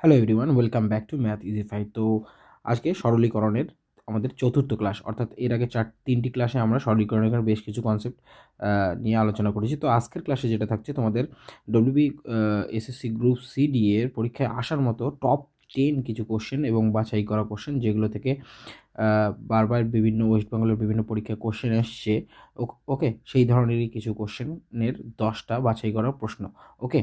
Hello everyone welcome back to Math Easyfied তো আজকে সরলীকরণের আমাদের চতুর্থ ক্লাস অর্থাৎ এর আগে চার, তিনটি ক্লাসে আমরা সরলীকরণের বেশ কিছু কনসেপ্ট নিয়ে আলোচনা করেছি। তো আজকের ক্লাসে যেটা থাকছে তোমাদের WB SSC group C D এর পরীক্ষায় আসার মতো টপ টেন কিছু কোশ্চেন এবং বাছাই করা কোশ্চেন যেগুলো থেকে বারবার বিভিন্ন ওয়েস্ট বেঙ্গলের বিভিন্ন পরীক্ষায় কোশ্চেন এসছে। ওকে সেই ধরনেরই কিছু কোশ্চেনের দশটা বাছাই করা প্রশ্ন। ওকে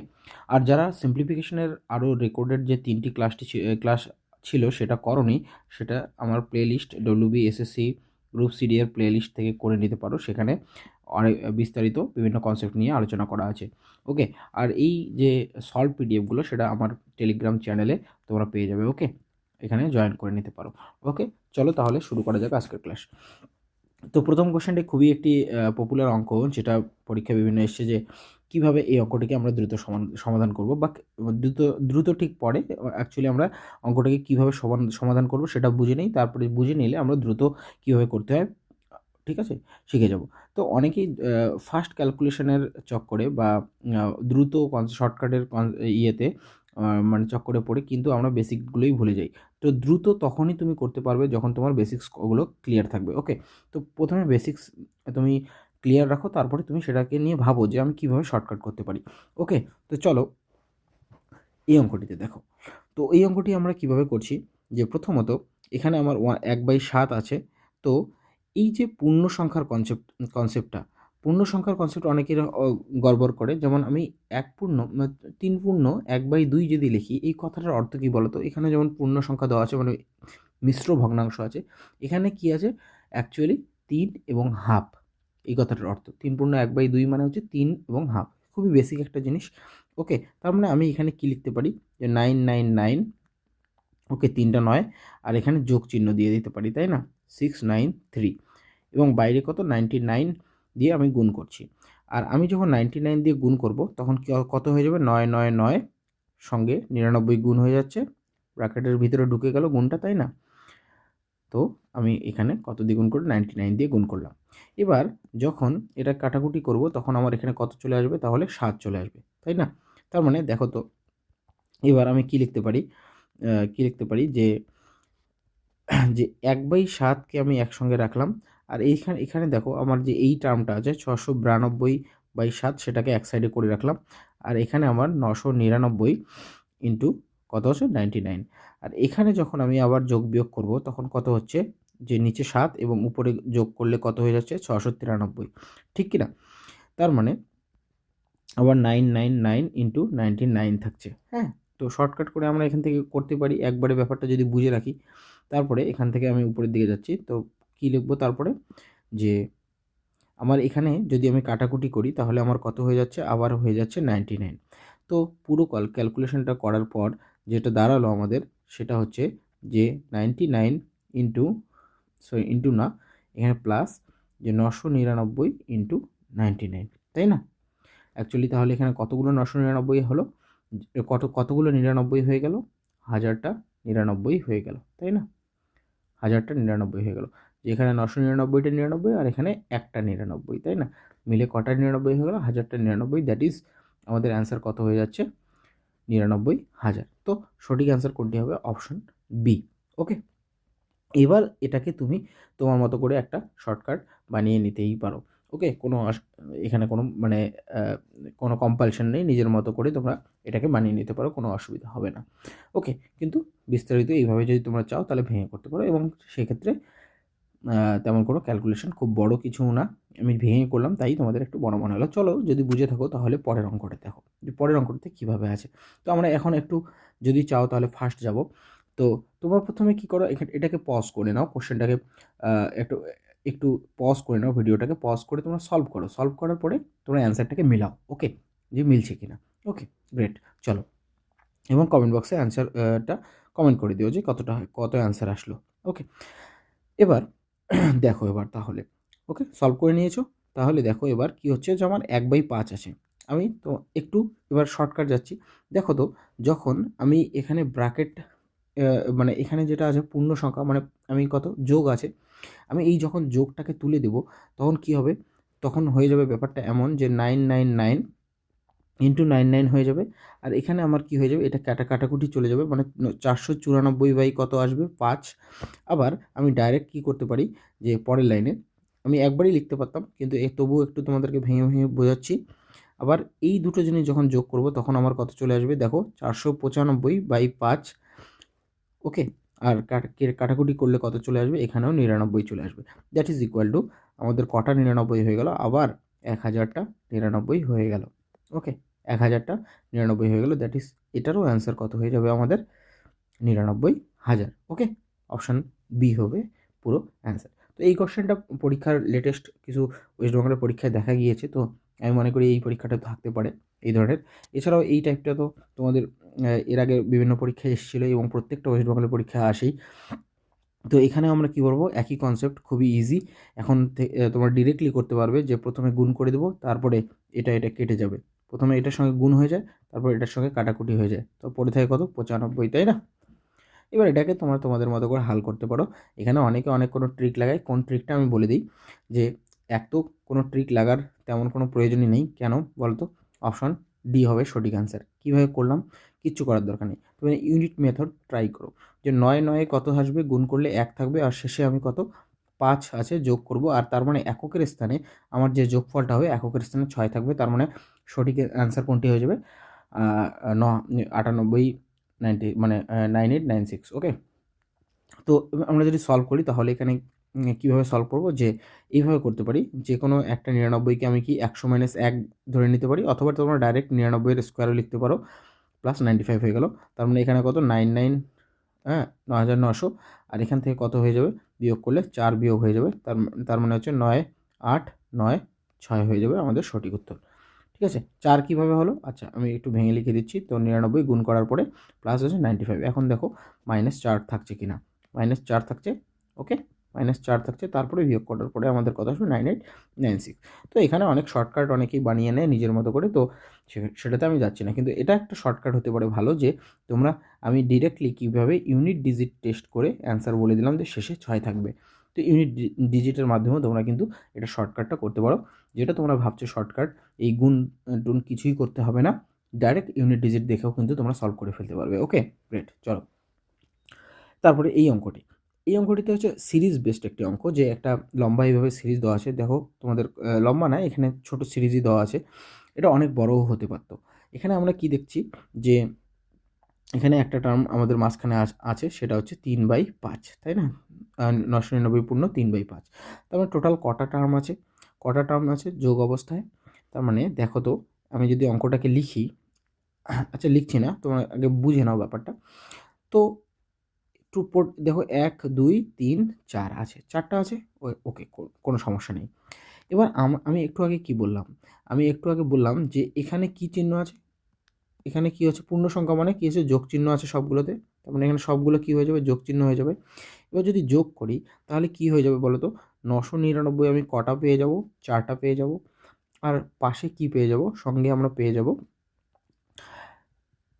আর যারা সিম্পলিফিকেশনের আরও রেকর্ডেড যে তিনটি ক্লাসটি ক্লাস ছিল সেটা করনি, সেটা আমার playlist WB SSC group CD এর প্লে লিস্ট থেকে করে নিতে পারো। সেখানে অনেক বিস্তারিত বিভিন্ন কনসেপ্ট নিয়ে আলোচনা করা আছে। ওকে আর এই যে সলভ পিডিএফগুলো সেটা আমার টেলিগ্রাম চ্যানেলে তোমরা পেয়ে যাবে ওকে এখানে জয়েন করে নিতে পারো ওকে চলো তাহলে শুরু করা যাক আজকের ক্লাস তো প্রথম কোশ্চেনটি খুবই একটি পপুলার অঙ্ক, যেটা পরীক্ষা বিভিন্ন এসছে যে কীভাবে এই অঙ্কটিকে আমরা দ্রুত সমাধান করব বা দ্রুত দ্রুত ঠিক পরে অ্যাকচুয়ালি আমরা অঙ্কটাকে কীভাবে সমাধান করব সেটা বুঝে নিই, তারপরে বুঝে নিলে আমরা দ্রুত কীভাবে করতে হয়, ঠিক আছে? শিখে যাব। তো অনেকেই ফাস্ট ক্যালকুলেশনের চক্করে বা দ্রুত শর্টকাটের ইয়েতে মানে চক্করে পড়ে, কিন্তু আমরা বেসিকগুলোই ভুলে যাই। তো দ্রুত তখনই তুমি করতে পারবে যখন তোমার বেসিক্স ওগুলো ক্লিয়ার থাকবে, ওকে? তো প্রথমে বেসিক্স তুমি ক্লিয়ার রাখো, তারপরে তুমি সেটাকে নিয়ে ভাবো যে আমি কীভাবে শর্টকাট করতে পারি, ওকে? তো চলো এই অঙ্কটিতে দেখো। তো এই অঙ্কটি আমরা কীভাবে করছি যে প্রথমত এখানে আমার এক বাই সাত আছে, তো এই যে পূর্ণ সংখ্যার কনসেপ্ট কনসেপ্টটা পূর্ণ সংখ্যার কনসেপ্ট অনেকের গড়বড় করে। যেমন আমি এক পূর্ণ তিন পূর্ণ, এক বাই দুই যদি লিখি, এই কথাটার অর্থ কী বলতো এখানে যেমন পূর্ণ সংখ্যা দেওয়া আছে মানে মিশ্র ভগ্নাংশ আছে। এখানে কি আছে? অ্যাকচুয়ালি তিন এবং হাফ এই কথাটার অর্থ। তিন পূর্ণ, এক বাই দুই মানে হচ্ছে তিন এবং হাফ খুবই বেসিক একটা জিনিস। ওকে তার মানে আমি এখানে কি লিখতে পারি? যে নাইন নাইন নাইন ওকে তিনটা নয়, আর এখানে যোগ চিহ্ন দিয়ে দিতে পারি, তাই না? সিক্স নাইন থ্রি এবং বাইরে কত? নাইনটি নাইন দিয়ে আমি গুণ করছি। আর আমি যখন নাইনটি নাইন দিয়ে গুণ করব, তখন কত হয়ে যাবে? নয় নয় নয় সঙ্গে নিরানব্বই গুণ হয়ে যাচ্ছে। ব্র্যাকেটের ভিতরে ঢুকে গেল গুণটা, তাই না? তো আমি এখানে কত দিয়ে গুণ করে নাইনটি নাইন দিয়ে গুণ করলাম। এবার যখন এটা কাটাকুটি করব, তখন আমার এখানে কত চলে আসবে? তাহলে সাত চলে আসবে, তাই না? তার মানে দেখো তো, এবার আমি কি লিখতে পারি? কি লিখতে পারি? যে যে এক বাই সাতকে আমি একসঙ্গে রাখলাম আর এইখানে, এখানে দেখো আমার যে এই টার্মটা আছে ছশো বিরানব্বই বাই সাত সেটাকে এক সাইডে করে রাখলাম। আর এখানে আমার নশো নিরানব্বই ইন্টু কত হচ্ছে? নাইনটি নাইন আর এখানে যখন আমি আবার যোগ বিয়োগ করব, তখন কত হচ্ছে? যে নিচে সাত এবং উপরে যোগ করলে কত হয়ে যাচ্ছে? ছশো তিরানব্বই। ঠিক কিনা? তার মানে আবার nine nine nine into ninety nine থাকছে। হ্যাঁ? তো শর্টকাট করে আমরা এখান থেকে করতে পারি। একবারে ব্যাপারটা যদি বুঝে রাখি, তারপরে এখান থেকে আমি উপরের দিকে যাচ্ছি। তো কী লিখব তারপরে? যে আমার এখানে যদি আমি কাটাকুটি করি তাহলে আমার কত হয়ে যাচ্ছে? আবার হয়ে যাচ্ছে নাইনটি নাইন তো পুরো কল ক্যালকুলেশনটা করার পর যেটা দাঁড়াল আমাদের সেটা হচ্ছে যে ninety nine into sorry into না, এখানে প্লাস যে নশো নিরানব্বই ইন্টু নাইনটি নাইন তাই না? অ্যাকচুয়ালি তাহলে এখানে কতগুলো নশো নিরানব্বই হলো? কত, কতগুলো নিরানব্বই হয়ে গেল? হাজারটা নিরানব্বই হয়ে গেল, তাই না? হাজারটা নিরানব্বই হয়ে গেল। যেখানে নশো নিরানব্বইটা নিরানব্বই আর এখানে একটা নিরানব্বই, তাই না? মিলে কটা নিরানব্বই হয়ে গেলো? হাজারটা নিরানব্বই দ্যাট ইজ আমাদের অ্যান্সার কত হয়ে যাচ্ছে? নিরানব্বই হাজার। তো সঠিক অ্যান্সার কোনটি হবে? অপশন বি ওকে এবার এটাকে তুমি তোমার মতো করে একটা শর্টকাট বানিয়ে নিতেই পারো ওকে কোনো এখানে কোনো মানে কোনো কম্পালশন নেই, নিজের মতো করে তোমরা এটাকে বানিয়ে নিতে পারো, কোনো অসুবিধা হবে না ওকে কিন্তু বিস্তারিত এইভাবে যদি তোমরা চাও তাহলে ভেঙে করতে পারো এবং সেক্ষেত্রে তেমন কোনো ক্যালকুলেশন খুব বড় কিছু না। আমি ভেঙে করলাম, তাই তোমাদের একটু বড় মনে হলো। চলো, যদি বুঝে থাকো তাহলে পরের অঙ্কটা দেখো, যে পরের অঙ্কটাতে কীভাবে আছে। তো আমরা এখন একটু যদি চাও তাহলে ফার্স্ট যাব। তো তোমরা প্রথমে কী করো, এখানে, এটাকে পজ করে নাও কোশ্চেনটাকে একটু একটু পজ করে নাও ভিডিওটাকে পজ করে তোমরা সলভ করো। সলভ করার পরে তোমরা অ্যান্সারটাকে মিলাও ওকে যে মিলছে কি না ওকে গ্রেট চলো। এবং কমেন্ট বক্সে অ্যান্সারটা কমেন্ট করে দিও যে কতটা কত অ্যান্সার আসলো ওকে এবার দেখো এবার তাহলে। ওকে সলভ করে নিয়েছো। তাহলে দেখো এবার কি হচ্ছে, যে আমার এক বাই পাঁচ আছে। আমি তো একটু এবার শর্টকাট যাচ্ছি। দেখো তো, যখন আমি এখানে ব্র্যাকেট মানে এখানে যেটা আছে পূর্ণ সংখ্যা মানে আমি কত, যোগ আছে, আমি এই যখন যোগটাকে তুলে দেব, তখন কি হবে? তখন হয়ে যাবে ব্যাপারটা এমন যে nine nine nine into nine nine হয়ে যাবে। আর এখানে আমার কি হয়ে যাবে? এটা কাটা কাটাকুটি চলে যাবে। মানে চারশো চুরানব্বই বাই কত আসবে? পাঁচ। আবার আমি ডাইরেক্ট কি করতে পারি? যে পরের লাইনে আমি একবারই লিখতে পারতাম, কিন্তু এ তবুও একটু তোমাদেরকে ভেঙে ভেঙে বোঝাচ্ছি। আবার এই দুটো জিনিস যখন যোগ করব, তখন আমার কত চলে আসবে? দেখো, চারশো পঁচানব্বই বাই পাঁচ। ওকে? আর কাটাকুটি করলে কত চলে আসবে? এখানেও নিরানব্বই চলে আসবে। দ্যাট ইজ ইকুয়াল টু আমাদের কটা নিরানব্বই হয়ে গেল। আবার এক হাজারটা নিরানব্বই হয়ে গেল। ওকে? এক হাজারটা, নিরানব্বই হয়ে গেল দ্যাট ইজ এটারও অ্যান্সার কত হয়ে যাবে আমাদের? নিরানব্বই হাজার ওকে অপশান বি হবে পুরো অ্যান্সার তো এই কোশ্চেনটা পরীক্ষার লেটেস্ট কিছু ওয়েস্ট বেঙ্গলের পরীক্ষায় দেখা গিয়েছে, তো আমি মনে করি এই পরীক্ষাটা থাকতে পারে এই ধরনের। এছাড়াও এই টাইপটা তো তোমাদের এর আগে বিভিন্ন পরীক্ষায় এসেছিল এবং প্রত্যেকটা ওয়েস্ট বেঙ্গলের পরীক্ষায় আসেই। তো এখানে আমরা কী করব একই কনসেপ্ট খুবই ইজি এখন তোমরা ডিরেক্টলি করতে পারবে যে প্রথমে গুণ করে দেবো, তারপরে এটা এটা কেটে যাবে। প্রথমে এটার সঙ্গে গুণ হয়ে যায়, তারপর এটার সঙ্গে কাটাকুটি হয়ে যায়। তো পড়ে থাকে কত? পঁচানব্বই, তাই না? এবার এটাকে তোমরা তোমাদের মতো করে হাল করতে পারো। এখানে অনেকে অনেক কোনো ট্রিক লাগায়। কোন ট্রিকটা আমি বলে দিই? যে এক তো কোনো ট্রিক লাগার তেমন কোনো প্রয়োজনই নেই। কেন বলতো? অপশন ডি হবে সঠিক অ্যান্সার কীভাবে করলাম? কিচ্ছু করার দরকার নেই। তুমি ইউনিট মেথড ট্রাই করো। যে নয় নয়ে কত আসবে? গুণ করলে এক থাকবে। আর শেষে আমি কত? পাঁচ আছে, যোগ করব। আর তার মানে এককের স্থানে আমার যে যোগফলটা হবে, এককের স্থানে ছয় থাকবে। তার মানে সঠিক অ্যান্সার কোনটি হয়ে যাবে? ন, আটানব্বই নাইনটি মানে nine eight nine six okay তো আমরা যদি সলভ করি, তাহলে এখানে কীভাবে সলভ করব? যে, এইভাবে করতে পারি, যে কোনো একটা নিরানব্বইকে আমি কি একশো মাইনাস এক ধরে নিতে পারি? অথবা তোমরা ডাইরেক্ট নিরানব্বইয়ের স্কোয়ারও লিখতে পারো প্লাস নাইনটি ফাইভ হয়ে গেল। তার মানে এখানে কত? নাইন নাইন হ্যাঁ ন হাজার নশো আর এখান থেকে কত হয়ে যাবে? বিয়োগ করলে চার বিয়োগ হয়ে যাবে। তার তার মানে হচ্ছে নয় আট নয় ছয় হয়ে যাবে আমাদের সঠিক উত্তর। ঠিক আছে? চার কীভাবে হলো? আচ্ছা আমি একটু ভেঙে লিখে দিচ্ছি। তো নিরানব্বই গুণ করার পরে প্লাস হচ্ছে নাইনটি ফাইভ এখন দেখো মাইনাস চার থাকছে কি না মাইনাস চার থাকছে ওকে মাইনাস চার থাকছে, তারপরে বিয়োগ করার পরে আমাদের কথা আসবে? নাইন এইট নাইন সিক্স তো এখানে অনেক শর্টকাট অনেকেই বানিয়ে নেয় নিজের মতো করে, তো সেটাতে আমি যাচ্ছি না। কিন্তু এটা একটা শর্টকাট হতে পারে ভালো যে, তোমরা, আমি ডিরেক্টলি কীভাবে ইউনিট ডিজিট টেস্ট করে অ্যান্সার বলে দিলাম যে শেষে ছয় থাকবে। তো ইউনিট ডিজিটের মাধ্যমেও তোমরা কিন্তু এটা শর্টকাটটা করতে পারো। যেটা তোমরা ভাবছ শর্টকাট এই গুণ টুন কিছুই করতে হবে না। ডাইরেক্ট ইউনিট ডিজিট দেখেও কিন্তু তোমরা সলভ করে ফেলতে পারবে ওকে গ্রেট চলো। তারপরে এই অঙ্কটি। এই অঙ্কটিতে হচ্ছে সিরিজ বেসড একটি অঙ্ক, যে একটা লম্বা এইভাবে সিরিজ দেওয়া আছে। দেখো, তোমাদের লম্বা না, এখানে ছোট সিরিজই দেওয়া আছে। এটা অনেক বড়ও হতে পারতো। এখানে আমরা কি দেখছি? যে এখানে একটা টার্ম আমাদের মাঝখানে আছে সেটা হচ্ছে তিন বাই পাঁচ, তাই না? নশো নিরানব্বই পূর্ণ তিন বাই পাঁচ। তার মানে টোটাল কটা টার্ম আছে? কটা টার্ম আছে? যোগ অবস্থায়। তার মানে দেখো তো, আমি যদি অঙ্কটাকে লিখি আচ্ছা লিখছি না, তোমার আগে বুঝে নাও ব্যাপারটা। তো টু পোর্ট দেখো এক, দুই, তিন, চার আছে। চারটা আছে? ওকে কোনো সমস্যা নেই। এবার আমি একটু আগে কি বললাম? আমি একটু আগে বললাম যে এখানে কি চিহ্ন আছে? এখানে কি হচ্ছে? পূর্ণ সংখ্যা মানে কী হচ্ছে? যোগ চিহ্ন আছে সবগুলোতে। তার মানে এখানে সবগুলো কী হয়ে যাবে? যোগ চিহ্ন হয়ে যাবে। এবার যদি যোগ করি, তাহলে কি হয়ে যাবে বলো তো? নশো নিরানব্বই আমি কটা পেয়ে যাব? চারটা পেয়ে যাব। আর পাশে কি পেয়ে যাব? সঙ্গে আমরা পেয়ে যাব।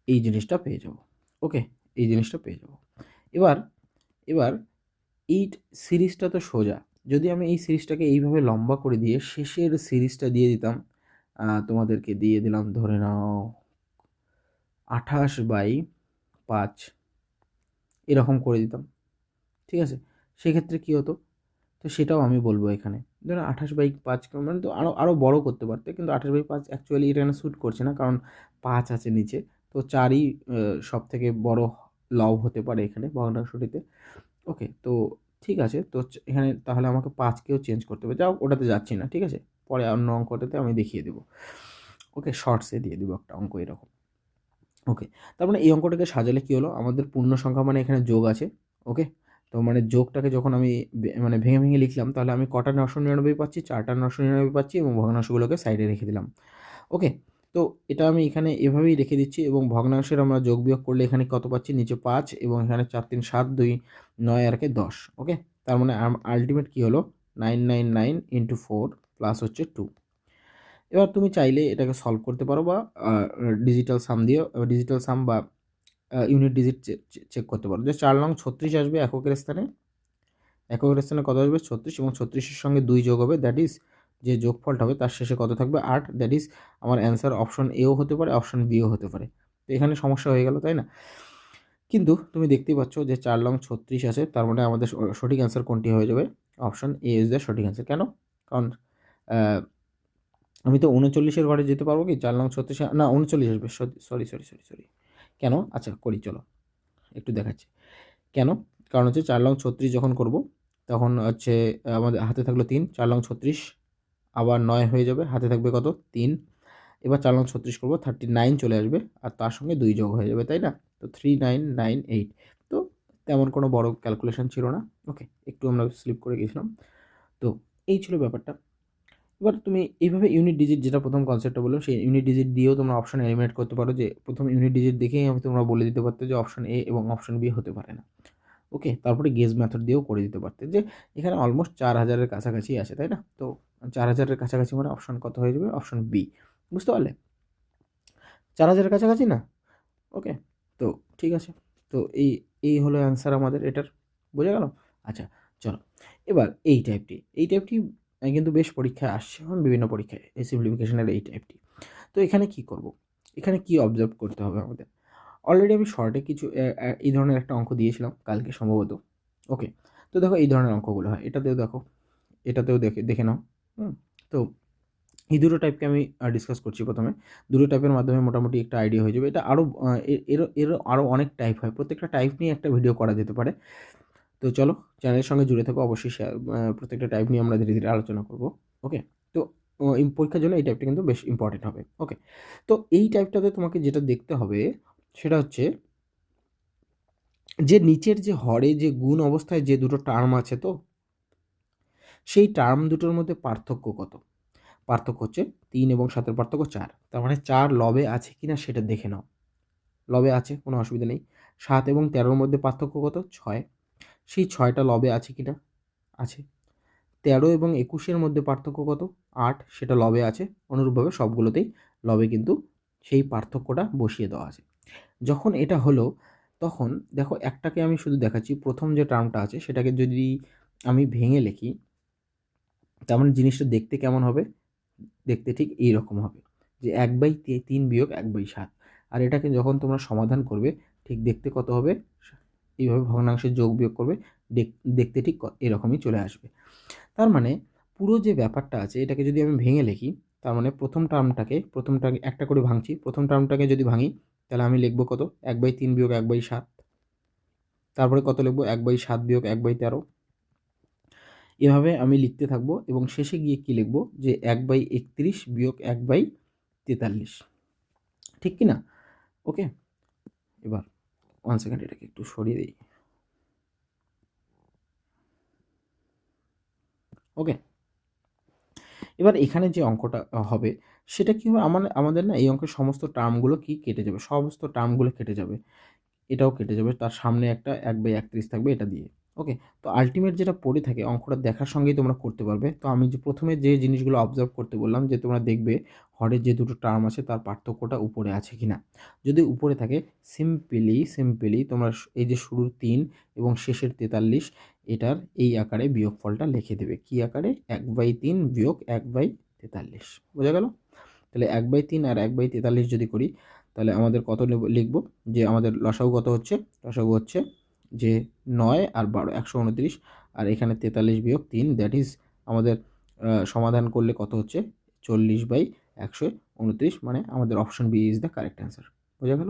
এই জিনিসটা পেয়ে যাব। ওকে, এই জিনিসটা পেয়ে যাব। এবার এবার এই সিরিজটা তো সোজা। যদি আমি এই সিরিজটাকে এইভাবে লম্বা করে দিয়ে শেষের সিরিজটা দিয়ে দিতাম তোমাদেরকে দিয়ে দিলাম, ধরে নাও, আঠাশ বাই পাঁচ, এরকম করে দিতাম। ঠিক আছে? সেক্ষেত্রে কী হতো? তো সেটাও আমি বলব এখানে। ধরুন আঠাশ বাই পাঁচ মানে তো আরও আরও বড়ো করতে পারতে, কিন্তু আঠাশ বাই পাঁচ অ্যাকচুয়ালি এটা এখানে শ্যুট করছে না? কারণ পাঁচ আছে নিচে, তো চারই সব থেকে বড়ো লব হতে পারে এখানে ভগ্নাংশটিতে ওকে তো ঠিক আছে, তো এখানে তাহলে আমাকে পাঁচকেও চেঞ্জ করতে হবে। যাও, ওটাতে যাচ্ছি না, ঠিক আছে? পরে অন্য অঙ্কটাতে আমি দেখিয়ে দেবো। ওকে শর্টসে দিয়ে দেবো একটা অঙ্ক এরকম। ওকে তার মানে এই অঙ্কটাকে সাজালে কী হলো? আমাদের পূর্ণ সংখ্যা মানে এখানে যোগ আছে। ওকে তো মানে যোগটাকে যখন আমি মানে ভেঙে ভেঙে লিখলাম, তাহলে আমি কটা নশো নিরানব্বই পাচ্ছি, চারটা নশো নিরানব্বই পাচ্ছি এবং ভগ্নাংশগুলোকে সাইডে রেখে দিলাম। ওকে তো এটা আমি এখানে এভাবেই রেখে দিচ্ছি এবং ভগ্নাংশের আমরা যোগ বিয়োগ করলে এখানে কত পাচ্ছি? নিচে পাঁচ এবং এখানে চার, তিন, সাত, দুই, নয়, আর কে দশ। ওকে তার মানে আলটিমেট কী হলো? Nine nine nine into four plus হচ্ছে টু এবার তুমি চাইলে এটাকে সলভ করতে পারো বা ডিজিটাল সাম দিয়ে ডিজিটাল সাম বা ইউনিট ডিজিট চেক করতে পারো। যে চার লং ছত্রিশ আসবে এককের স্থানে। এককের স্থানে কত আসবে? ছত্রিশ এবং ছত্রিশের সঙ্গে দুই যোগ হবে দ্যাট ইজ যে যোগফলটা হবে তার শেষে কত থাকবে? আট দ্যাট ইজ আমার অ্যান্সার অপশন এও হতে পারে অপশন বিও হতে পারে। তো এখানে সমস্যা হয়ে গেল, তাই না? কিন্তু তুমি দেখতেই পাচ্ছ যে চার লং ছত্রিশ আছে, তার মানে আমাদের সঠিক অ্যান্সার কোনটি হয়ে যাবে? অপশন এ ইজ দ্য সঠিক অ্যান্সার কেন? কারণ আমি তো উনচল্লিশের ঘরে যেতে পারব কি? চার লং ছত্রিশ, না, উনচল্লিশ আসবে সরি সরি সরি সরি কেন? আচ্ছা করি, চলো। একটু দেখাচ্ছি। কেন? কারণ হচ্ছে চার লং ছত্রিশ যখন করব, তখন হচ্ছে আমাদের হাতে থাকল তিন, চার লং ছত্রিশ, আবার নয় হয়ে যাবে, হাতে থাকবে কত? তিন। এবার চার লং ছত্রিশ করব থার্টি নাইন চলে আসবে, আর তার সঙ্গে দুই যোগ হয়ে যাবে, তাই না? তো থ্রি নাইন নাইন এইট তো তেমন কোনো বড় ক্যালকুলেশন ছিল না। ওকে একটু আমরা স্লিপ করে গেছিলাম তো এই ছিল ব্যাপারটা। এবার তুমি এইভাবে ইউনিট ডিজিট যেটা প্রথম কনসেপ্টটা বললাম, সেই ইউনিট ডিজিট দিয়েও তোমরা অপশন এলিমিনেট করতে পারো যে প্রথম ইউনিট ডিজিট দেখেই আমি তোমরা বলে দিতে পারতে যে অপশন এ এবং অপশন বি হতে পারে না। ওকে তারপরে গেজ মেথড দিয়েও করে দিতে পারতে যে এখানে অলমোস্ট চার হাজারের কাছাকাছি আছে, তাই না? তো চার হাজারের কাছাকাছি মানে অপশন কত হয়ে যাবে? অপশন বি বুঝতে পারলে? চার হাজারের কাছাকাছি না? ওকে তো ঠিক আছে, তো এই এই হলো অ্যান্সার আমাদের এটার, বোঝা গেল? আচ্ছা চলো, এবার এই টাইপটি এই টাইপটি কিন্তু বেশ পরীক্ষায় আসছে বিভিন্ন পরীক্ষায় এই সিম্পলিফিকেশনের এই টাইপটি তো এখানে কি করব? এখানে কি অবজার্ভ করতে হবে আমাদের? অলরেডি আমি শর্টে কিছু এই ধরনের একটা অঙ্ক দিয়েছিলাম কালকে সম্ভবত। ওকে তো দেখো এই ধরনের অঙ্কগুলো হয়। এটাতেও দেখো, এটাতেও দেখে দেখে নাও। হুম, তো এই দুটো টাইপকে আমি ডিসকাস করছি প্রথমে। দুটো টাইপের মাধ্যমে মোটামুটি একটা আইডিয়া হয়ে যাবে। এটা আরও এর এরও আরও অনেক টাইপ হয়। প্রত্যেকটা টাইপ নিয়ে একটা ভিডিও করা যেতে পারে। তো চলো চ্যানেলের সঙ্গে জুড়ে থাকো অবশ্যই আহ, প্রত্যেকটা টাইপ নিয়ে আমরা ধীরে ধীরে আলোচনা করব ওকে তো পরীক্ষার জন্য এই টাইপটা কিন্তু বেশ ইম্পর্টেন্ট হবে ওকে তো এই টাইপটাতে তোমাকে যেটা দেখতে হবে সেটা হচ্ছে যে নিচের যে হরে যে গুণ অবস্থায় যে দুটো টার্ম আছে তো সেই টার্ম দুটোর মধ্যে পার্থক্য কত? পার্থক্য হচ্ছে তিন এবং সাতের পার্থক্য চার তার মানে চার লবে আছে কি না সেটা দেখে নাও লবে আছে কোনো অসুবিধা নেই সাত এবং তেরোর মধ্যে পার্থক্য কত? ছয় সেই ছয়টা লবে আছে কি না আছে। তেরো এবং একুশের মধ্যে পার্থক্য কত? আট, সেটা লবে আছে। অনুরূপভাবে সবগুলোতেই লবে কিন্তু সেই পার্থক্যটা বসিয়ে দেওয়া আছে। যখন এটা হলো, তখন দেখো একটাকে আমি শুধু দেখাচ্ছি, প্রথম যে টার্মটা আছে, সেটাকে যদি আমি ভেঙে লিখি, তার মানে জিনিসটা দেখতে কেমন হবে? দেখতে ঠিক এই রকম হবে। যে এক বাই তিন বিয়োগ এক বাই সাত। আর এটাকে যখন তোমরা সমাধান করবে, ঠিক দেখতে কত হবে? এইভাবে ভগ্নাংশের যোগ বিয়োগ করবে, দেখ- দেখতে ঠিক এরকমই চলে আসবে। তার মানে পুরো যে ব্যাপারটা আছে, এটাকে যদি আমি ভেঙে লিখি, তার মানে প্রথম টার্মটাকে প্রথমটাকে একটা করে ভাঙছি, প্রথম টার্মটাকে যদি ভাঙি, তাহলে আমি লিখব কত? এক বাই তিন বিয়োগ এক বাই সাত। তারপরে কত লিখব? এক বাই সাত বিয়োগ এক বাই তেরো। এভাবে আমি লিখতে থাকব এবং শেষে গিয়ে কি লিখব? যে এক বাই একত্রিশ বিয়োগ এক বাই তেতাল্লিশ। ঠিক কি না ওকে? এবার ওয়ান সেকেন্ড এটাকে একটু সরিয়ে দিই। ওকে এবার এখানে যে অঙ্কটা হবে, সেটা কী হবে? আমার, আমাদের না এই অঙ্কের সমস্ত টার্মগুলো কি কেটে যাবে? সমস্ত টার্মগুলো কেটে যাবে। এটাও কেটে যাবে। তার সামনে একটা এক বাই একত্রিশ থাকবে এটা দিয়ে। ওকে তো আলটিমেট যেটা পড়ে থাকে, অঙ্কটা দেখার সঙ্গেই তোমরা করতে পারবে। তো আমি যে প্রথমে যে জিনিসগুলো অবজার্ভ করতে বললাম, যে তোমরা দেখবে হরের যে দুটো টার্ম আছে, তার পার্থক্যটা উপরে আছে কি না যদি উপরে থাকে সিম্পলি সিম্পলি তোমরা এই যে শুরুর তিন এবং শেষের তেতাল্লিশ, এটার এই আকারে বিয়োগফলটা লিখে দেবে। কি আকারে? এক বাই তিন বিয়োগ এক বাই তেতাল্লিশ। বোঝা গেল? তাহলে এক বাই তিন আর এক বাই তেতাল্লিশ যদি করি, তাহলে আমাদের কত লিখব- যে আমাদের লসাগু কত হচ্ছে? লসাগু হচ্ছে যে নয় আর বারো, একশো উনত্রিশ। আর এখানে তেতাল্লিশ বিয়োগ তিন দ্যাট ইজ আমাদের সমাধান করলে কত হচ্ছে? চল্লিশ বাই একশো উনত্রিশ মানে আমাদের option B is the correct answer বোঝা গেল?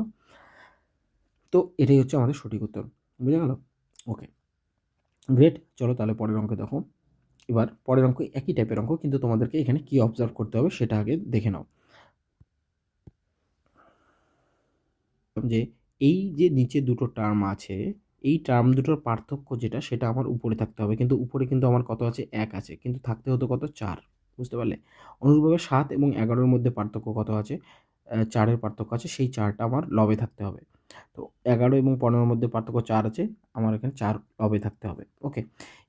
তো এটাই হচ্ছে আমাদের সঠিক উত্তর। বোঝা গেল? ওকে গ্রেট চলো তাহলে পরের অঙ্ক দেখো। এবার পরের অঙ্ক একই টাইপের অঙ্ক, কিন্তু তোমাদেরকে এখানে কি অবজার্ভ করতে হবে সেটা আগে দেখে নাও। যে এই যে নিচে দুটো টার্ম আছে, এই টার্ম দুটোর পার্থক্য যেটা সেটা আমার উপরে থাকতে হবে, কিন্তু উপরে কিন্তু আমার কত আছে? এক আছে। কিন্তু থাকতে হতো কত? চার। বুঝতে পারলে? অনুরূপভাবে সাত এবং এগারোর মধ্যে পার্থক্য কত আছে? চারের পার্থক্য আছে, সেই চারটা আমার লবে থাকতে হবে। তো এগারো এবং পনেরোর মধ্যে পার্থক্য চার আছে, আমার এখানে চার লবে থাকতে হবে। ওকে,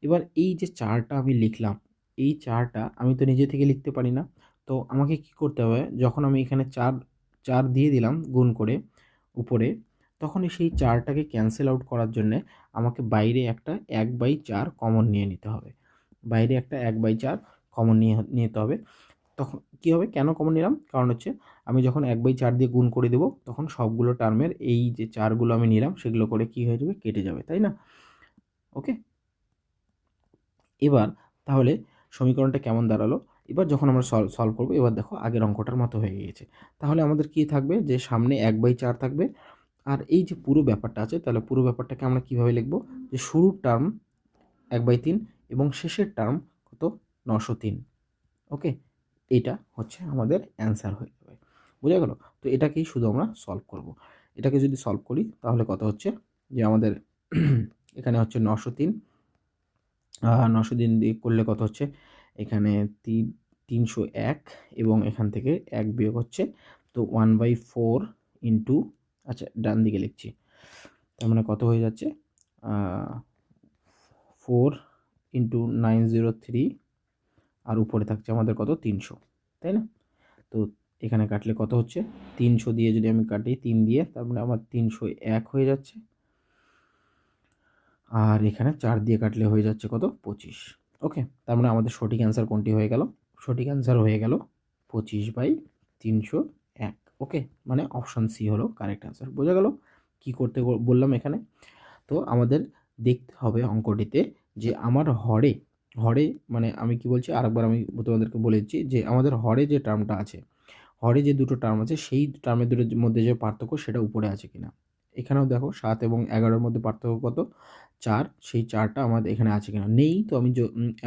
এবার এই যে চারটা আমি লিখলাম, এই চারটা আমি তো নিজে থেকে লিখতে পারি না। তো আমাকে কি করতে হবে? যখন আমি এখানে চার চার দিয়ে দিলাম গুণ করে উপরে, তখন সেই চারটাকে ক্যান্সেল আউট করার জন্যে আমাকে বাইরে একটা এক বাই চার কমন নিয়ে নিতে হবে। বাইরে একটা এক বাই চার কমন নিয়ে নিতে হবে। তখন কী হবে? কেন কমন নিলাম? কারণ হচ্ছে আমি যখন এক বাই চার দিয়ে গুণ করে দেবো, তখন সবগুলো টার্মের এই যে চারগুলো আমি নিলাম, সেগুলো করে কী হয়ে যাবে? কেটে যাবে, তাই না? ওকে এবার তাহলে সমীকরণটা কেমন দাঁড়াল? এবার যখন আমরা সলভ সলভ করব, এবার দেখো আগের অঙ্কটার মতো হয়ে গিয়েছে। তাহলে আমাদের কি থাকবে? যে সামনে এক বাই চার থাকবে। আর এই যে পুরো ব্যাপারটা আছে, তাহলে পুরো ব্যাপারটাকে আমরা কীভাবে লিখব? যে শুরুর টার্ম এক বাই তিন এবং শেষের টার্ম নশো তিন। ওকে? এইটা হচ্ছে আমাদের অ্যান্সার হয়ে যাবে। বোঝা গেল? তো এটাকেই শুধু আমরা সলভ করব। এটাকে যদি সলভ করি, তাহলে কত হচ্ছে? যে আমাদের এখানে হচ্ছে নশো তিন। নশো দিন দিয়ে করলে কত হচ্ছে? এখানে তিন তিনশো এক এবং এখান থেকে এক বিয়োগ হচ্ছে। তো ওয়ান বাই ফোর ইন্টু আচ্ছা ডান দিকে লিখছি। তার মানে কত হয়ে যাচ্ছে? Four into nine zero three আর উপরে থাকছে আমাদের কত? তিনশো, তাই না? তো এখানে কাটলে কত হচ্ছে? তিনশো দিয়ে যদি আমি কাটি তিন দিয়ে তার মানে আমার তিনশো এক হয়ে যাচ্ছে। আর এখানে চার দিয়ে কাটলে হয়ে যাচ্ছে কত? পঁচিশ, ওকে? তার মানে আমাদের সঠিক অ্যান্সার কোনটি হয়ে গেল? সঠিক অ্যান্সার হয়ে গেল পঁচিশ বাই তিনশো এক, ওকে? মানে অপশান সি হলো কারেক্ট অ্যান্সার বোঝা গেল? কি করতে বললাম এখানে? তো আমাদের দেখতে হবে অঙ্কটিতে যে আমার হরে হরে মানে আমি কি বলছি? আরেকবার আমি তোমাদেরকে বলে দিচ্ছি যে আমাদের হরে যে টার্মটা আছে, হরে যে দুটো টার্ম আছে, সেই টার্মের দুটোর মধ্যে যে পার্থক্য সেটা উপরে আছে কিনা? এখানেও দেখো সাত এবং এগারোর মধ্যে পার্থক্য কত? চার, সেই চারটা আমাদের এখানে আছে কিনা? নেই তো আমি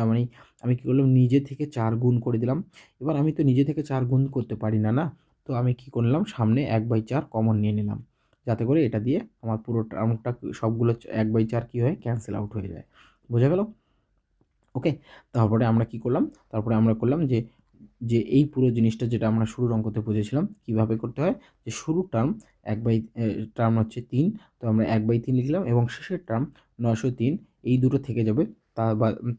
মানে আমি কী করলাম? নিজে থেকে চার গুণ করে দিলাম। এবার আমি তো নিজে থেকে চার গুণ করতে পারি না না? তো আমি কি করলাম? সামনে এক বাই চার কমন নিয়ে নিলাম। যাতে করে এটা দিয়ে আমার পুরো টার্মটা সবগুলো এক বাই চার কী হয়? ক্যান্সেল আউট হয়ে যায়। বোঝা গেল? ওকে? তারপরে আমরা কি করলাম? তারপরে আমরা করলাম যে যে এই পুরো জিনিসটা যেটা আমরা শুরুর অঙ্কতে বুঝেছিলাম, কীভাবে করতে হয়? যে শুরু টার্ম এক বাই টার্ম হচ্ছে তিন, তো আমরা এক বাই তিন লিখলাম এবং শেষের টার্ম নশো তিন, এই দুটো থেকে যাবে। তা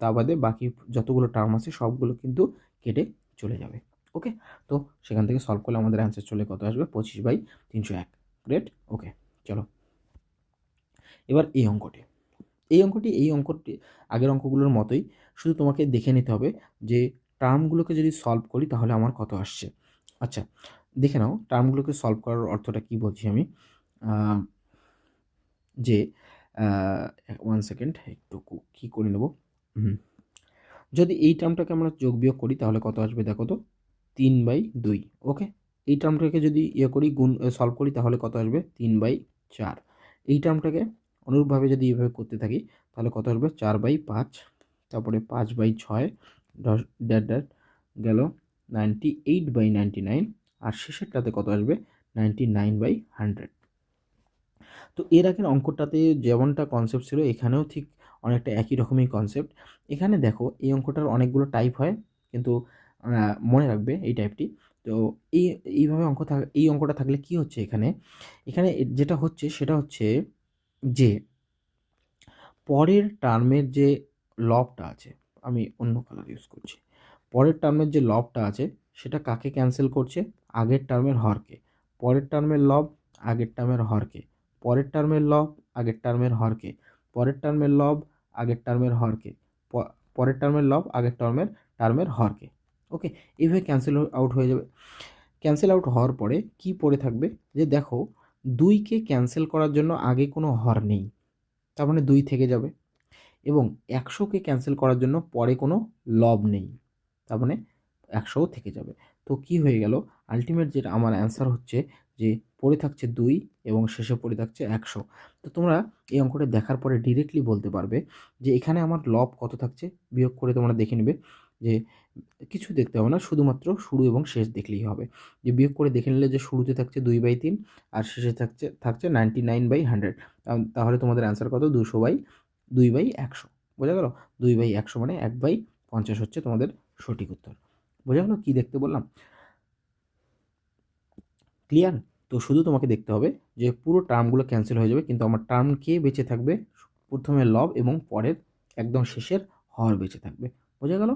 তা বাদে বাকি যতগুলো টার্ম আছে সবগুলো কিন্তু কেটে চলে যাবে। ওকে? তো সেখান থেকে সলভ করলে আমাদের অ্যান্সার চলে কত আসবে? পঁচিশ বাই তিনশো এক। গ্রেট ওকে, চলো। এবার এই অঙ্কটি। এই অঙ্কটি এই অঙ্কটি আগের অঙ্কগুলোর মতোই শুধু তোমাকে দেখে নিতে হবে যে টার্মগুলোকে যদি সলভ করি তাহলে আমার কত আসছে। আচ্ছা দেখে নাও টার্মগুলোকে সলভ করার অর্থটা কি বলছি আমি? যে ওয়ান সেকেন্ড একটু কী করে নেব? যদি এই টার্মটাকে আমরা যোগ বিয়োগ করি তাহলে কত আসবে দেখো তো? তিন বাই দুই ওকে এই টার্মটাকে যদি ইয়ে করি, গুণ সলভ করি তাহলে কত আসবে? তিন বাই চার। এই টার্মটাকে অনুরূপভাবে যদি এভাবে করতে থাকি তাহলে কত আসবে? চার বাই পাঁচ তারপরে পাঁচ বাই ছয়, দশ ড্যাট ড্যাট গেল ninety eight by ninety nine আর শেষেরটাতে কত আসবে? নাইনটি নাইন বাই হান্ড্রেড তো এর আগের অঙ্কটাতে যেমনটা কনসেপ্ট ছিল, এখানেও ঠিক অনেকটা একই রকমই কনসেপ্ট এখানে দেখো, এই অঙ্কটার অনেকগুলো টাইপ হয়, কিন্তু মনে রাখবে এই টাইপটি তো এই, এইভাবে অঙ্ক থাক, এই অঙ্কটা থাকলে কি হচ্ছে এখানে? এখানে যেটা হচ্ছে, সেটা হচ্ছে যে, পরের টার্মের যে লবটা আছে আমি অন্য কালার ইউজ করছি পরের টার্মের যে লবটা আছে সেটা কাকে ক্যান্সেল করছে আগের টার্মের হরকে পরের টার্মের লব আগের টার্মের হরকে পরের টার্মের লব আগের টার্মের হরকে পরের টার্মের লব আগের টার্মের হরকে পরের টার্মের লব আগের টার্মের টার্মের হরকে ওকে এইভাবে ক্যান্সেল আউট হয়ে যাবে ক্যান্সেল আউট হওয়ার পরে কি পড়ে থাকবে যে দেখো দুইকে ক্যান্সেল করার জন্য আগে কোনো হর নেই তার মানে দুই থেকে যাবে এবং একশোকে ক্যান্সেল করার জন্য পরে কোনো লব নেই। তার মানে একশোও থেকে যাবে। তো কি হয়ে গেল? আলটিমেট যেটা আমার অ্যান্সার হচ্ছে যে পড়ে থাকছে দুই এবং শেষে পড়ে থাকছে একশো। তো তোমরা এই অঙ্কটা দেখার পরে ডিরেক্টলি বলতে পারবে যে এখানে আমার লব কত থাকছে? বিয়োগ করে তোমরা দেখে নেবে যে কিছু দেখতে হবে না, শুধুমাত্র শুরু এবং শেষ দেখলেই হবে। যে বিয়োগ করে দেখে নিলে যে শুরুতে থাকছে দুই বাই তিন আর শেষে থাকছে থাকছে নাইনটি নাইন বাই হান্ড্রেড তাহলে তোমাদের অ্যান্সার কত? দুশো বাই দুই বাই একশো। বোঝা গেল? দুই বাই একশো মানে এক বাই পঞ্চাশ হচ্ছে তোমাদের সঠিক উত্তর। বোঝা গেল কী দেখতে বললাম? ক্লিয়ার তো শুধু তোমাকে দেখতে হবে যে পুরো টার্মগুলো ক্যান্সেল হয়ে যাবে, কিন্তু আমার টার্ম কে বেঁচে থাকবে? প্রথমে লব এবং পরের একদম শেষের হর বেঁচে থাকবে। বোঝা গেল?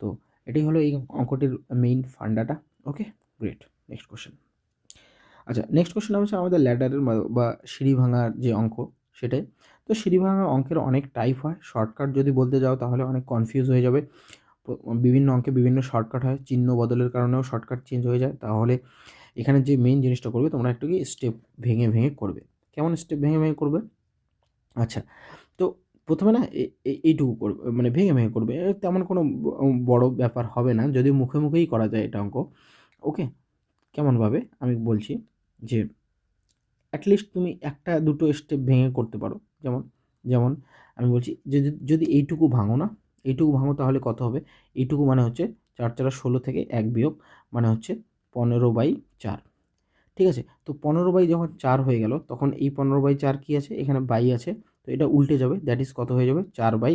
তো এটাই হলো এই অঙ্কটির মেইন ফান্ডাটা ওকে গ্রেট নেক্সট কোশ্চেন আচ্ছা নেক্সট কোশ্চেন হচ্ছে আমাদের ল্যাডারের বা সিঁড়ি ভাঙার যে অঙ্ক, সেটাই। তো সিঁড়ি ভাঙার অঙ্কের অনেক টাইপ হয়। শর্টকাট যদি বলতে যাও তাহলে অনেক কনফিউজ হয়ে যাবে। বিভিন্ন অঙ্কে বিভিন্ন শর্টকাট হয়। চিহ্ন বদলের কারণেও শর্টকাট চেঞ্জ হয়ে যায়। তাহলে এখানে যে মেইন জিনিসটা করবে তোমরা একটু কি স্টেপ ভেঙে ভেঙে করবে। কেমন স্টেপ ভেঙে ভেঙে করবে? আচ্ছা তো প্রথমে না এইটুকু করবে মানে ভেঙে ভেঙে করবে। তেমন কোনো বড় ব্যাপার হবে না। যদি মুখে মুখেই করা যায় এটা অঙ্ক ওকে কেমনভাবে? আমি বলছি যে অ্যাটলিস্ট তুমি একটা দুটো স্টেপ ভেঙে করতে পারো। যেমন যেমন আমি বলছি, যদি যদি এইটুকু ভাঙো না, এইটুকু ভাঙো তাহলে কত হবে? এইটুকু মানে হচ্ছে চার চারা ষোলো থেকে এক বিয়োগ মানে হচ্ছে পনেরো বাই চার। ঠিক আছে? তো পনেরো বাই যখন চার হয়ে গেল, তখন এই পনেরো বাই চার কী আছে? এখানে বাই আছে। তো এটা উল্টে যাবে দ্যাট ইজ কত হয়ে যাবে? চার বাই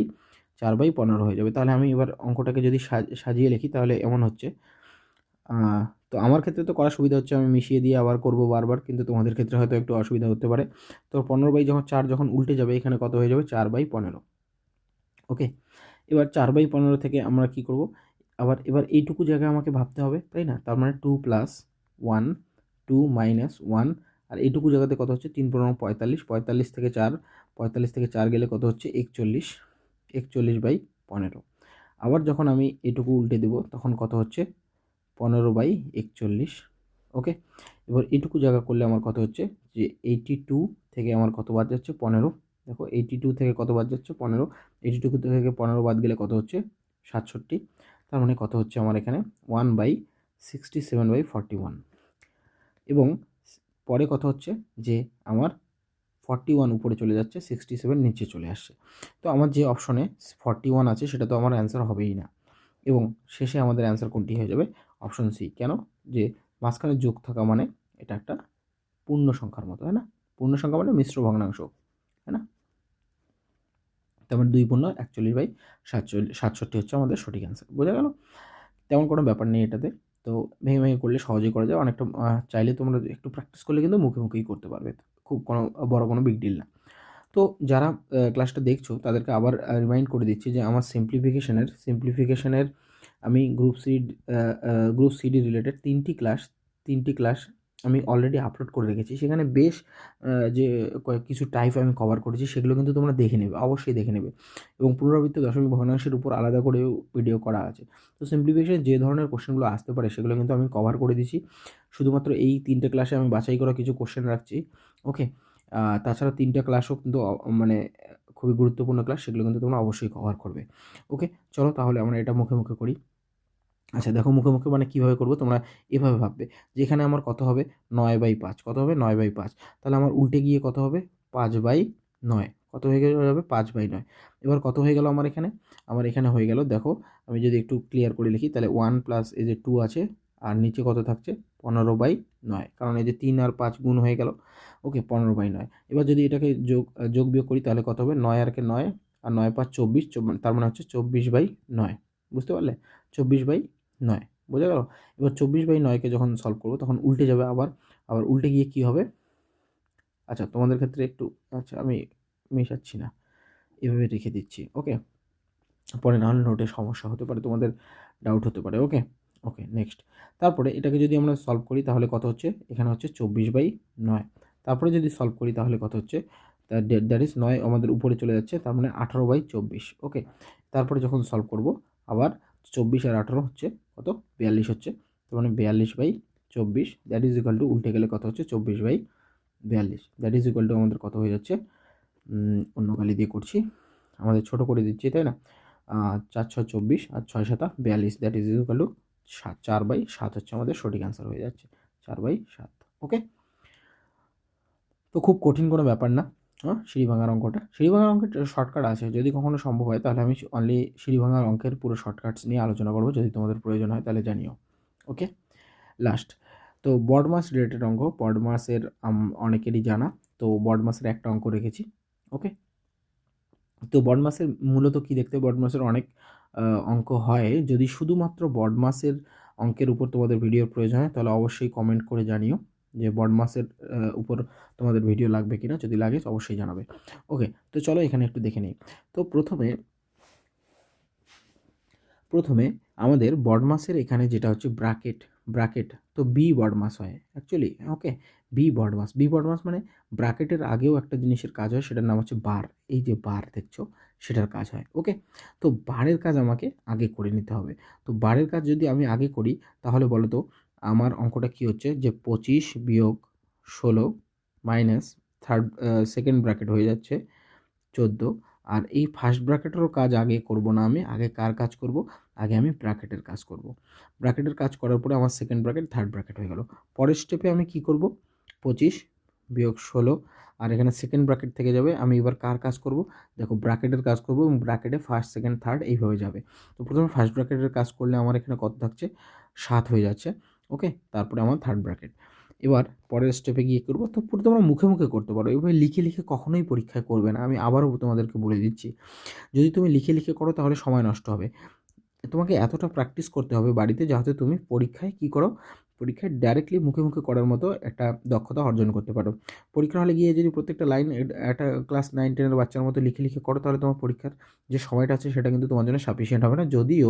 চার বাই পনেরো হয়ে যাবে। তাহলে আমি এবার অঙ্কটাকে যদি সাজিয়ে লিখি, তাহলে এমন হচ্ছে তো আমার ক্ষেত্রে তো করার সুবিধা হচ্ছে আমি মিশিয়ে দিয়ে আবার করব বারবার, কিন্তু তোমাদের ক্ষেত্রে হয়তো একটু অসুবিধা হতে পারে। তো পনেরো বাই যখন চার যখন উল্টে যাবে, এখানে কত হয়ে যাবে? চার বাই পনেরো। ওকে? এবার চার বাই পনেরো থেকে আমরা কি করব? আবার এবার এইটুকু জায়গায় আমাকে ভাবতে হবে, তাই না? তার মানে two plus one, two minus one, আর এইটুকু জায়গাতে কত হচ্ছে? তিন পনেরো পঁয়তাল্লিশ। পঁয়তাল্লিশ থেকে চার, পঁয়তাল্লিশ থেকে চার গেলে কত হচ্ছে? একচল্লিশ। একচল্লিশ বাই পনেরো। আবার যখন আমি এটুকু উল্টে দেব, তখন কত হচ্ছে? পনেরো বাই একচল্লিশ ওকে এবার এইটুকু জায়গা করলে আমার কত হচ্ছে? যে এইটি টু থেকে আমার কত বাদ যাচ্ছে? পনেরো। দেখো এইটি টু থেকে কত বাদ যাচ্ছে? পনেরো। এইটি টু থেকে পনেরো বাদ গেলে কত হচ্ছে? সাতষট্টি। তার মানে কত হচ্ছে আমার এখানে? One by sixty seven by forty one এবং পরে কথা হচ্ছে? যে আমার ফর্টি ওয়ান উপরে চলে যাচ্ছে সিক্সটি সেভেন নিচে চলে আসছে। তো আমার যে অপশনে ফর্টি ওয়ান আছে, সেটা তো আমার অ্যান্সার হবেই না। এবং শেষে আমাদের অ্যান্সার কোনটি হয়ে যাবে? Option C. কেন? যে মাঝখানে যোগ থাকা মানে এটা একটা পূর্ণ সংখ্যার মতো, তাই না? পূর্ণ সংখ্যা মানে মিশ্র ভগ্নাংশ, তাই না? তেমন দুই পূর্ণ, একচল্লিশ বাই সাতচল্লিশ, সাতষট্টি হচ্ছে আমাদের সঠিক অ্যান্সার বোঝা গেল? তেমন কোনো ব্যাপার নেই এটাতে। তো ভেঙে ভেঙে করলে সহজেই করা যায়। অনেকটা চাইলে তোমরা একটু প্র্যাকটিস করলে কিন্তু মুখে মুখেই করতে পারবে। খুব কোনো, বড় কোনো বিগ ডিল না। তো যারা ক্লাসটা দেখছ, তাদেরকে আবার রিমাইন্ড করে দিচ্ছি যে আমার সিম্পলিফিকেশনের সিম্পলিফিকেশনের আমি group C group CD related তিনটি ক্লাস তিনটি ক্লাস আমি অলরেডি আপলোড করে রেখেছি। সেখানে বেশ যে কিছু টাইপ আমি কভার করেছি, সেগুলো কিন্তু তোমরা দেখে নেবে, অবশ্যই দেখে নেবে। এবং পুনরাবৃত্ত দশমিক ভগ্নাংশের উপর আলাদা করেও ভিডিও করা আছে। তো সিম্পলিফিকেশন যে ধরনের কোশ্চেনগুলো আসতে পারে, সেগুলো কিন্তু আমি কভার করে দিচ্ছি শুধুমাত্র এই তিনটে ক্লাসে আমি বাছাই করা কিছু কোশ্চেন রাখছি ওকে তাছাড়া তিনটা ক্লাসও কিন্তু মানে খুবই গুরুত্বপূর্ণ ক্লাস সেগুলো কিন্তু তোমরা অবশ্যই কভার করবে। ওকে চলো তাহলে আমরা এটা মুখে মুখে করি। আচ্ছা দেখো মুখে মুখে মানে কীভাবে করব তোমরা এভাবে ভাববে। যে এখানে আমার কত হবে? নয় বাই পাঁচ। কত হবে? নয় বাই পাঁচ। তাহলে আমার উল্টে গিয়ে কত হবে? পাঁচ বাই নয়। কত হয়ে গেলে যাবে পাঁচ বাই নয়। এবার কত হয়ে গেল আমার এখানে? আমার এখানে হয়ে গেল, দেখো, আমি যদি একটু ক্লিয়ার করে লিখি, তাহলে ওয়ান প্লাস এই যে টু আছে, আর নিচে কত থাকছে? পনেরো বাই নয়। কারণ এই যে তিন আর পাঁচ গুণ হয়ে গেল। ওকে পনেরো বাই নয়। এবার যদি এটাকে যোগ যোগ বিয়োগ করি তাহলে কত হবে? নয় আর কে নয়? আর নয় পাঁচ চব্বিশ, চব- তার মানে হচ্ছে চব্বিশ বাই নয়। বুঝতে পারলে? চব্বিশ বাই নয়। বোঝা গেল? এবার চব্বিশ বাই নয়কে যখন সলভ করব তখন উল্টে যাবে আবার। আবার উল্টে গিয়ে কী হবে? আচ্ছা তোমাদের ক্ষেত্রে একটু আচ্ছা আমি মেশাচ্ছি না। এভাবে রেখে দিচ্ছি, ওকে? পরে নাহলে নোটে সমস্যা হতে পারে, তোমাদের ডাউট হতে পারে, ওকে? ওকে নেক্সট তারপরে এটাকে যদি আমরা সলভ করি তাহলে কত হচ্ছে? এখানে হচ্ছে চব্বিশ বাই নয়। তারপরে যদি সলভ করি তাহলে কত হচ্ছে? দ্যাট ইজ নয় আমাদের উপরে চলে যাচ্ছে, তার মানে আঠারো বাই চব্বিশ ওকে তারপরে যখন সলভ করব, আবার চব্বিশ আর আঠারো হচ্ছে কত? বিয়াল্লিশ হচ্ছে, তার মানে বিয়াল্লিশ বাই চব্বিশ দ্যাট ইজ ইকাল টু উল্টে গেলে কত হচ্ছে? চব্বিশ বাই বিয়াল্লিশ দ্যাট ইজ ইকাল টু আমাদের কত হয়ে যাচ্ছে? অন্য কালি দিয়ে করছি, আমাদের ছোট করে দিচ্ছি, তাই না? চার ছয় চব্বিশ আর ছয় সাতা বিয়াল্লিশ দ্যাট ইজ ইকাল টু সাত, চার বাই সাত হচ্ছে আমাদের সঠিক অ্যান্সার হয়ে যাচ্ছে, চার বাই সাত ওকে তো খুব কঠিন কোনো ব্যাপার না। হ্যাঁ সিঁড়ি ভাঙার অঙ্কটা। সিঁড়ি ভাঙার অঙ্কের শর্টকাট আছে। যদি কখনো সম্ভব হয়, তাহলে আমি অনলি সিঁড়ি ভাঙার অঙ্কের পুরো শর্টকাটস নিয়ে আলোচনা করব। যদি তোমাদের প্রয়োজন হয়, তাহলে জানিও। ওকে লাস্ট তো বডমাস রিলেটেড অঙ্ক। বডমাসের অনেকেরই জানা। তো বডমাসের একটা অঙ্ক রেখেছি। ওকে তো বডমাসের মূলত কি দেখতে? বডমাসের অনেক অঙ্ক হয়। যদি শুধুমাত্র বডমাসের অঙ্কের উপর তোমাদের ভিডিওর প্রয়োজন হয়, তাহলে অবশ্যই কমেন্ট করে জানিও। যে বডমাসের আহ, উপর তোমাদের ভিডিও লাগবে কিনা যদি লাগে অবশ্যই জানাবে। ওকে তো চলো এখানে একটু দেখে নিই। তো প্রথমে প্রথমে আমাদের বডমাসের এখানে যেটা হচ্ছে ব্রাকেট ব্রাকেট তো বি বডমাস হয় actually okay B BODMAS B BODMAS মানে ব্র্যাকেটের আগেও একটা জিনিসের কাজ হয় সেটার নাম হচ্ছে বার এই যে বার দেখছ সেটার কাজ হয় ওকে তো বারের কাজ আমাকে আগে করে নিতে হবে তো বারের কাজ যদি আমি আগে করি তাহলে বলো তো আমার অঙ্কটা কী হচ্ছে যে পঁচিশ বিয়োগ ষোলো মাইনাস থার্ড সেকেন্ড ব্র্যাকেট হয়ে যাচ্ছে চোদ্দ। আর এই ফার্স্ট ব্র্যাকেটেরও কাজ আগে করব না আমি, আগে কার কাজ করব? আগে আমি ব্র্যাকেটের কাজ করব। ব্র্যাকেটের কাজ করার পরে আমার সেকেন্ড ব্র্যাকেট থার্ড ব্র্যাকেট হয়ে গেল। পরের স্টেপে আমি কি করব? পঁচিশ বিয়োগ ষোলো। আর এখানে সেকেন্ড ব্র্যাকেট থেকে যাবে, আমি এবার কার কাজ করব? দেখো ব্র্যাকেটের কাজ করব এবং ব্র্যাকেটে ফার্স্ট সেকেন্ড থার্ড এইভাবে যাবে। তো প্রথমে ফার্স্ট ব্র্যাকেটের কাজ করলে আমার এখানে কত থাকছে? সাত হয়ে যাচ্ছে। ওকে? তারপরে আমার থার্ড ব্র্যাকেট এবার পরের স্টেপে গিয়ে করব? তো পুরো তোমরা মুখে মুখে করতে পারো। এভাবে লিখে লিখে কখনোই পরীক্ষায় করবে না। আমি আবারও তোমাদেরকে বলে দিচ্ছি, যদি তুমি লিখে লিখে করো তাহলে সময় নষ্ট হবে। তোমাকে এতটা প্র্যাকটিস করতে হবে বাড়িতে যাতে তুমি পরীক্ষায় কী করো? পরীক্ষায় ডাইরেক্টলি মুখে মুখে করার মতো একটা দক্ষতা অর্জন করতে পারো। পরীক্ষা হলে গিয়ে যদি প্রত্যেকটা লাইন একটা ক্লাস নাইন টেনের বাচ্চার মতো লিখে লিখে করো, তাহলে তোমার পরীক্ষার যে সময়টা আছে, সেটা কিন্তু তোমার জন্য সাফিসিয়েন্ট হবে না। যদিও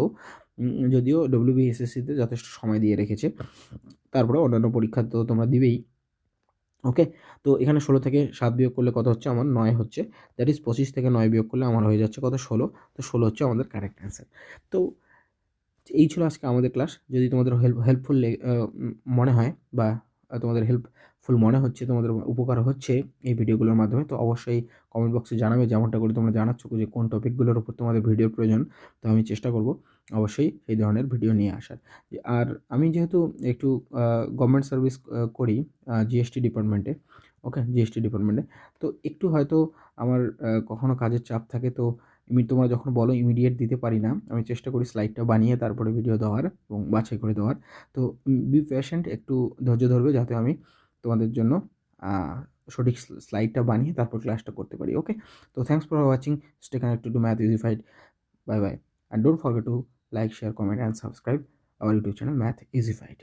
যদিও ডব্লিউবিএসএসসিতে যথেষ্ট সময় দিয়ে রেখেছে। তারপরে অন্যান্য পরীক্ষা তো তোমরা দিবেই। ওকে তো এখানে ষোলো থেকে সাত বিয়োগ করলে কত হচ্ছে? আমার নয় হচ্ছে। দ্যাট ইজ পঁচিশ থেকে নয় বিয়োগ করলে আমার হয়ে যাচ্ছে কত? ষোলো। তো ষোলো হচ্ছে আমাদের কারেক্ট অ্যান্সার তো এই ছিল আজকে আমাদের ক্লাস যদি তোমাদের হেল্প হেল্পফুল মনে হয় বা তোমাদের হেল্পফুল মনে হচ্ছে, তোমাদের উপকার হচ্ছে এই ভিডিওগুলোর মাধ্যমে, তো অবশ্যই কমেন্ট বক্সে জানাবে যেমনটা করে তোমরা জানাচ্ছ যে কোন টপিকগুলোর উপর তোমাদের ভিডিওর প্রয়োজন। তো আমি চেষ্টা করব অবশ্যই এই ধরনের ভিডিও নিয়ে আসার। আর আমি যেহেতু একটু গভর্নমেন্ট সার্ভিস করি জিএসটি ডিপার্টমেন্টে ওকে জিএসটি ডিপার্টমেন্টে তো একটু হয়তো আমার কখনো কাজের চাপ থাকে, তো তোমরা যখন বলো ইমিডিয়েট দিতে পারি না, আমি চেষ্টা করি স্লাইডটা বানিয়ে তারপরে ভিডিও দেওয়ার এবং বাছাই করে দেওয়ার। তো বি পেশেন্ট একটু ধৈর্য ধরবে যাতে আমি তোমাদের জন্য সঠিক স্লাইডটা বানিয়ে তারপর ক্লাসটা করতে পারি ওকে তো thanks for watching stay connected to Math Easyfied bye bye and don't forget to like share comment and subscribe our YouTube channel Math fight